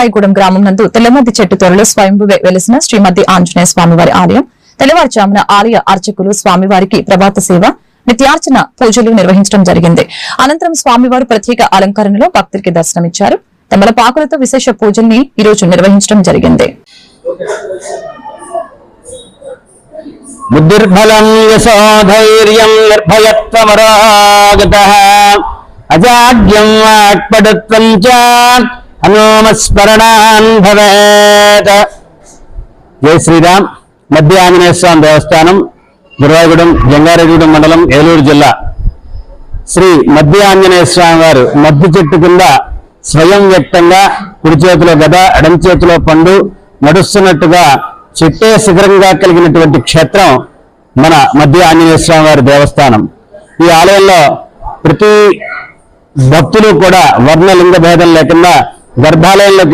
గురువాయిగూడెం గ్రామం నందు తెల్లమద్ది చెట్టు త్వరలో స్వయంభు వెలిసిన శ్రీమతి ఆంజనేయ స్వామివారి ఆలయం తెల్లవారుజామున ఆలయ అర్చకులు స్వామివారికి ప్రభాత సేవ నిత్యార్చన పూజలు నిర్వహించడం జరిగింది. అనంతరం స్వామివారు ప్రత్యేక అలంకరణలో భక్తులకి దర్శనమిచ్చారు. తమలపాకులతో విశేష పూజల్ని ఈ రోజు నిర్వహించడం జరిగింది. బుద్ధిర్బలం యశోధైర్యం నిర్భయత్వమరాగత అజాడ్యం వాక్పడత్వం చ హనుమస్మరణాన్ భవేత్ జై శ్రీరామ్ మధ్య ఆంజనేయ స్వామి దేవస్థానం గురువాగూడెం జంగారెడ్డిగూడెం మండలం ఏలూరు జిల్లా శ్రీ మధ్య ఆంజనేయ స్వామి వారు మధ్య చెట్టు కింద స్వయం వ్యక్తంగా కుడి చేతిలో గద ఎడం చేతిలో పండు నడుస్తున్నట్టుగా చెట్టే శిఖరంగా కలిగినటువంటి క్షేత్రం మన మధ్య ఆంజనేయ స్వామి వారి దేవస్థానం. ఈ ఆలయంలో ప్రతి భక్తులు కూడా వర్ణ లింగ భేదం లేకుండా గర్భాలయంలోకి